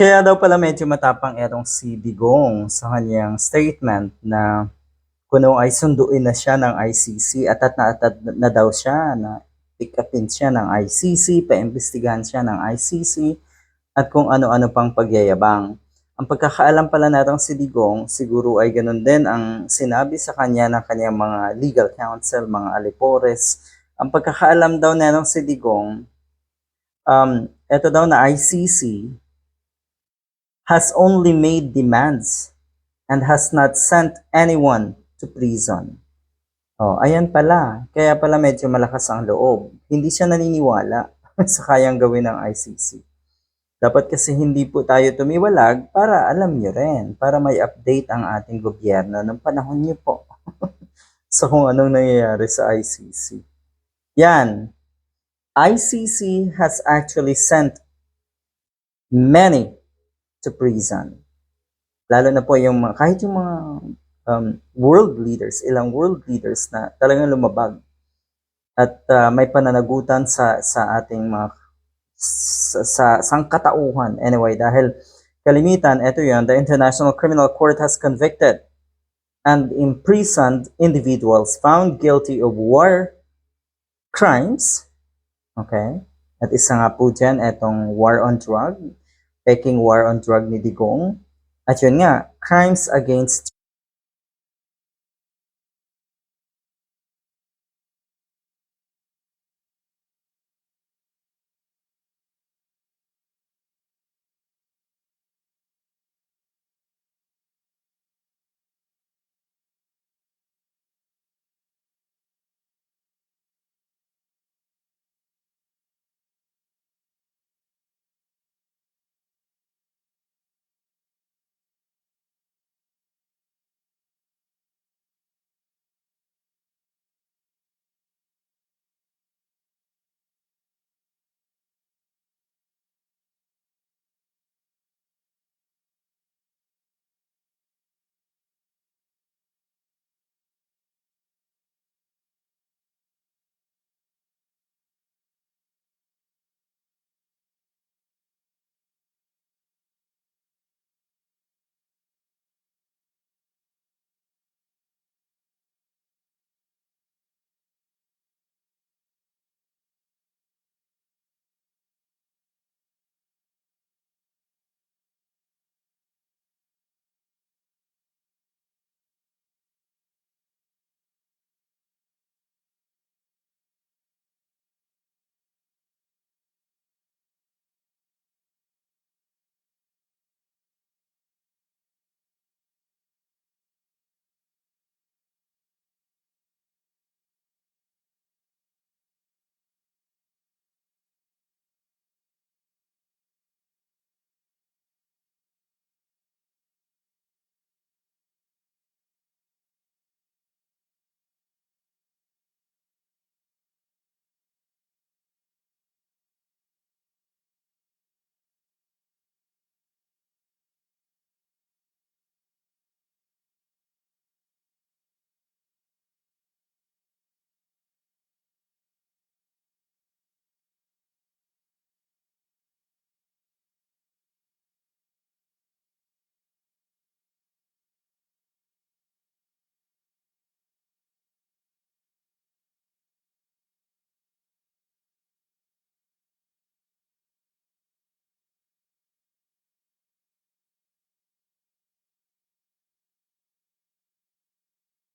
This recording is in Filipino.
Kaya daw pala medyo matapang etong si Digong sa kanyang statement na kuno ay sunduin na siya ng ICC at at na, at na daw siya na pikapin siya ng ICC, paimbestigahan siya ng ICC at kung ano-ano pang pagyayabang. Ang pagkakaalam pala natong si Digong, siguro ay ganun din ang sinabi sa kanya ng kanyang mga legal counsel, mga alipores. Ang pagkakaalam daw natong si Digong, um, eto daw na ICC has only made demands and has not sent anyone to prison. Oh, ayan pala. Kaya pala medyo malakas ang loob. Hindi siya naniniwala sa kayang gawin ng ICC. Dapat kasi hindi po tayo tumiwalag para alam nyo rin, para may update ang ating gobyerno ng panahon nyo po sa kung anong nangyayari sa ICC. Yan. ICC has actually sent many to prison. Lalo na po yung mga, kahit yung mga um, world leaders, ilang world leaders na talagang lumabag at uh, may pananagutan sa sa ating mga sa, sa sangkatauhan. Anyway, dahil kalimitan, ito yun, the International Criminal Court has convicted and imprisoned individuals found guilty of war crimes. Okay? At isa nga po dyan, itong war on drug, peking war on drug ni Digong. At yun nga, crimes against